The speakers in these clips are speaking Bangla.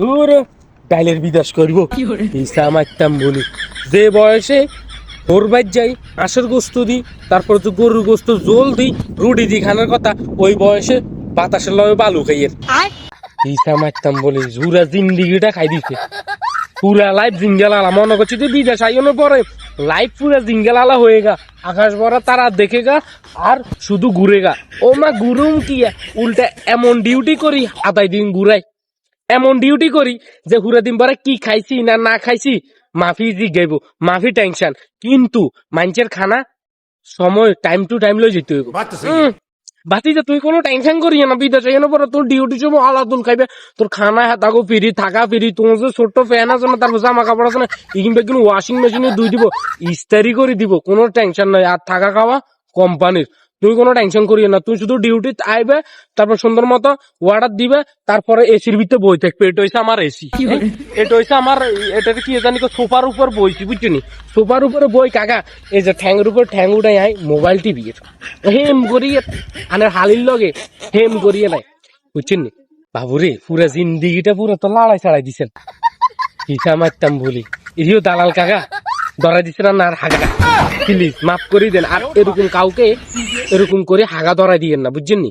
দূর ডাইলের বিদাস করব। ইসা মারতাম বলি। যে বয়সে ভোরবার যাই আঁশের গোস্ত দিই তারপর তো গরুর গোস্ত জল দিই রুটি দি খানার কথা ওই বয়সে বাতাসের লয়ে বালু খাইয়ের ইসা মারতাম বলি জুরা জিন্দিগিটা খাই দিছে। পুরা লাইফ জিঙ্গেলালা মনে করছি তুই বিদেশ আইনের পরে লাইফ পুরা জিঙ্গেলালা হয়ে গা। আকাশ ভরা তারা দেখে গা আর শুধু ঘুরে গা। ও মা ঘুরুম কি উল্টা এমন ডিউটি করি আদায় দিন ঘুরাই। এমন ডিউটি করি যে হুরে দিন পরে কি খাইছি না না খাইছি মাফি জি গেব মাফি টেনশন কিন্তু মানুষের খানা সময় টাইম টু টাইম লই যেতে বাতি যে তুই কোনো টেনশন করি না বিদেশ এখানে পরে তোর ডিউটি সব আলাদুল খাইবে তোর খানা হাতাগো ফিরি থাকা ফিরি তোমার যে ছোট্ট ফ্যান আছে না তারপর জামা কাপড় আছে না ইগিন কিন্তু ওয়াশিং মেশিনে দুই দিব ইস্তারি করে দিব কোনো টেনশন নাই। আর থাকা খাওয়া কোম্পানির তুই কোনো টেনশন করিস না। তুই শুধু ডিউটি আইবে তারপর সুন্দর মতো ওয়ার্ডার দিবে তারপরে এসির ভিতরে বই থাকবে। এটা হইছে আমার এসি এটা হইছে আমার এটা কি জানি সোফার উপর বইছি বুঝছি সোফার উপরে বই কাকা এই যে ঠ্যাংের উপর ঠ্যাং উঠাই আই মোবাইল টিভি হেম করিয়ে আনের হালির লগে হেম করিয়ে নাই বুঝছেন নি? বাবুরে পুরা জিন্দিগিটা পুরো তো লড়াই ছাড়াই দিছেন। হিসা মারতাম বলি ইরিও দালাল কাকা। ধরা দিছে না আর হাগা প্লিজ মাফ করে দেন আর এরকম কাউকে এরকম করে হাগা ধরা দিয়েন না বুঝছেন নি?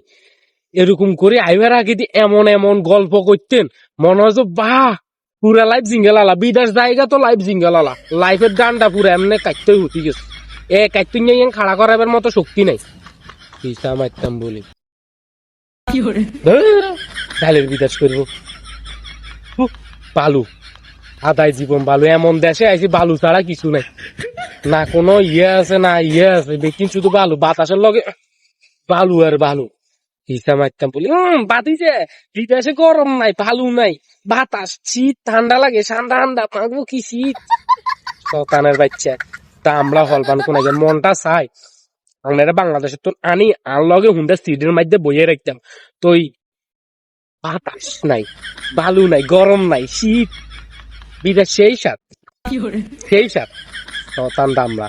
এরকম করে আইবার আগে দিয়ে এমন এমন গল্প করতেন মনে হয় বাহ পুরা লাইফ জিঙ্গেলালা বিদেশ জায়গা তো লাইফ জিঙ্গেলালা। লাইফের ডান্ডা পুরা এমনি কাটতে উঠি গেছে। এ কাটতে নিয়ে খাড়া করাবার মতো শক্তি নাই। হিসা মারতাম বলি। ডালের বিদেশ করব। বালু আদায় জীবন বালু এমন দেশে আইছি, বালু ছাড়া কিছু নাই। না কোনো ইয়ে আছে, না ইয়ে আছে। দেখি শুধু বালু। বাতাসের লগে বালু আর বালু। হিসা মারতাম বলি হম বাতিছে। বিদেশে গরম নাই, বালু নাই। বাতাস, শীত, ঠান্ডা লাগে, ঠান্ডা ঠান্ডা পাগবো কি শীত? শতানের বাচ্চা। তা আমরা হলপান কোন মনটা চাই। আমরা বাংলাদেশে তো আনি আর লগে হুন্ডা সিটের মধ্যে বইয়ে রাখতাম। তো বাতাস নাই, বালু নাই, গরম নাই, শীত বিদেশ সেই সাত। সেই সাত। শতান আমরা